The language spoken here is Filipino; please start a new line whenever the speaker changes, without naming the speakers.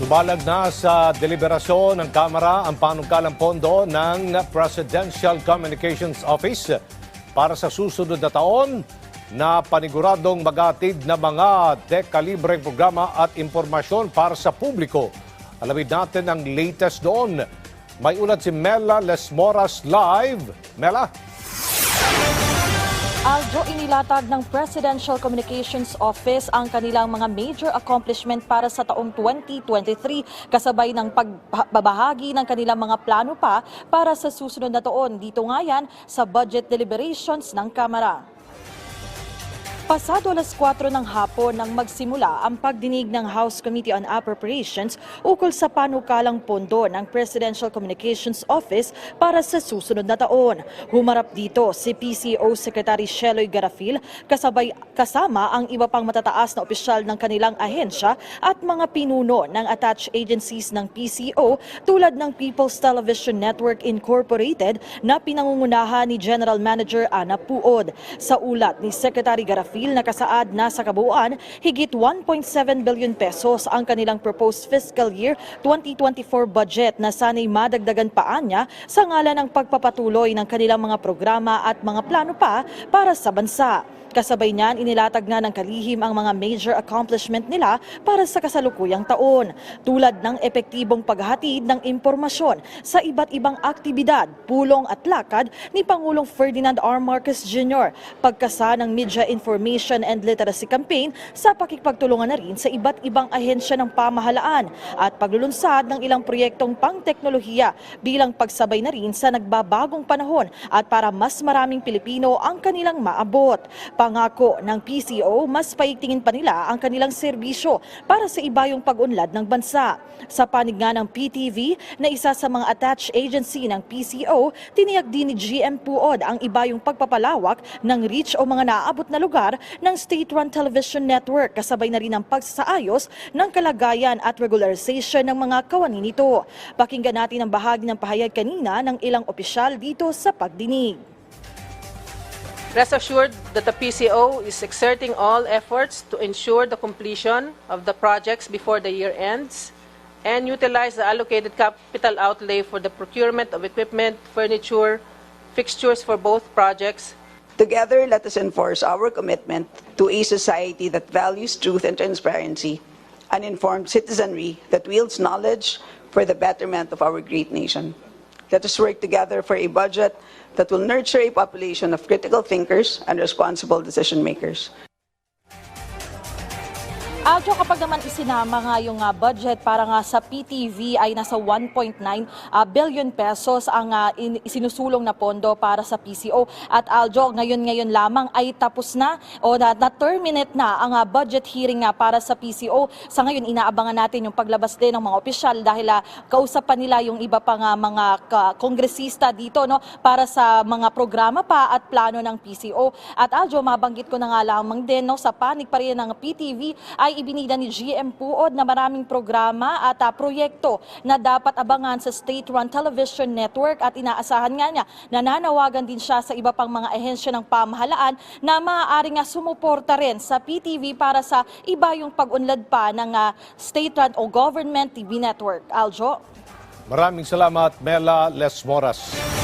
Sumalag na sa deliberasyon ng Kamara ang panukalang pondo ng Presidential Communications Office para sa susunod na taon na paniguradong magatid na mga dekalibre programa at impormasyon para sa publiko. Alamin natin ang latest doon. May ulat si Mela Lesmoras live. Mela?
Aljo inilatag ng Presidential Communications Office ang kanilang mga major accomplishment para sa taong 2023 kasabay ng pagbabahagi ng kanilang mga plano pa para sa susunod na taon. Dito nga yan sa budget deliberations ng Kamara. Pasado alas 4 ng hapon nang magsimula ang pagdinig ng House Committee on Appropriations ukol sa panukalang pondo ng Presidential Communications Office para sa susunod na taon. Humarap dito si PCO Secretary Sheloy Garafil kasabay kasama ang iba pang matataas na opisyal ng kanilang ahensya at mga pinuno ng attached agencies ng PCO tulad ng People's Television Network Incorporated na pinangungunahan ni General Manager Ana Puod. Sa ulat ni Secretary Garafil nakasaad na sa kabuuan higit 1.7 billion pesos ang kanilang proposed fiscal year 2024 budget na sanay madagdagan pa niya sa ngalan ng pagpapatuloy ng kanilang mga programa at mga plano pa para sa bansa. Kasabay niyan, inilatag na ng kalihim ang mga major accomplishment nila para sa kasalukuyang taon, tulad ng epektibong paghatid ng impormasyon sa iba't ibang aktibidad, pulong at lakad ni Pangulong Ferdinand R. Marcos Jr., pagkasa ng Media Information and Literacy Campaign sa pakikipagtulungan na rin sa iba't ibang ahensya ng pamahalaan at paglulunsad ng ilang proyektong pang-teknolohiya bilang pagsabay na rin sa nagbabagong panahon at para mas maraming Pilipino ang kanilang maabot. Pangako ng PCO, mas paigtingin pa nila ang kanilang serbisyo para sa ibayong pag-unlad ng bansa. Sa panig nga ng PTV na isa sa mga attached agency ng PCO, tiniyag din ni GM Puod ang ibayong pagpapalawak ng reach o mga naaabot na lugar ng state-run television network kasabay na rin ang pagsasaayos ng kalagayan at regularization ng mga kawani nito. Pakinggan natin ang bahagi ng pahayag kanina ng ilang opisyal dito sa pagdinig.
Rest assured that the PCO is exerting all efforts to ensure the completion of the projects before the year ends and utilize the allocated capital outlay for the procurement of equipment, furniture, fixtures for both projects
Together, let us enforce our commitment to a society that values truth and transparency, an informed citizenry that wields knowledge for the betterment of our great nation. Let us work together for a budget that will nurture a population of critical thinkers and responsible decision makers.
Aljo, kapag naman isinama nga yung ah, budget para nga sa PTV ay nasa 1.9 ah, billion pesos ang ah, in- isinusulong na pondo para sa PCO. At Aljo, ngayon-ngayon lamang ay tapos na o na, na-terminate na ang ah, budget hearing nga para sa PCO. Sa ngayon, inaabangan natin yung paglabas din ng mga opisyal dahil ah, kausapan nila yung iba pa nga mga ka- kongresista dito no para sa mga programa pa at plano ng PCO. At Aljo, mabanggit ko na nga lamang din no sa panig pa rin ng PTV ay ibinida ni GM Puod na maraming programa at ah, proyekto na dapat abangan sa state-run television network at inaasahan nga niya nananawagan din siya sa iba pang mga ehensya ng pamahalaan na maaari nga sumuporta rin sa PTV para sa iba yung pag-unlad pa ng ah, state-run o government TV network. Aljo?
Maraming salamat, Mela Lesmoras.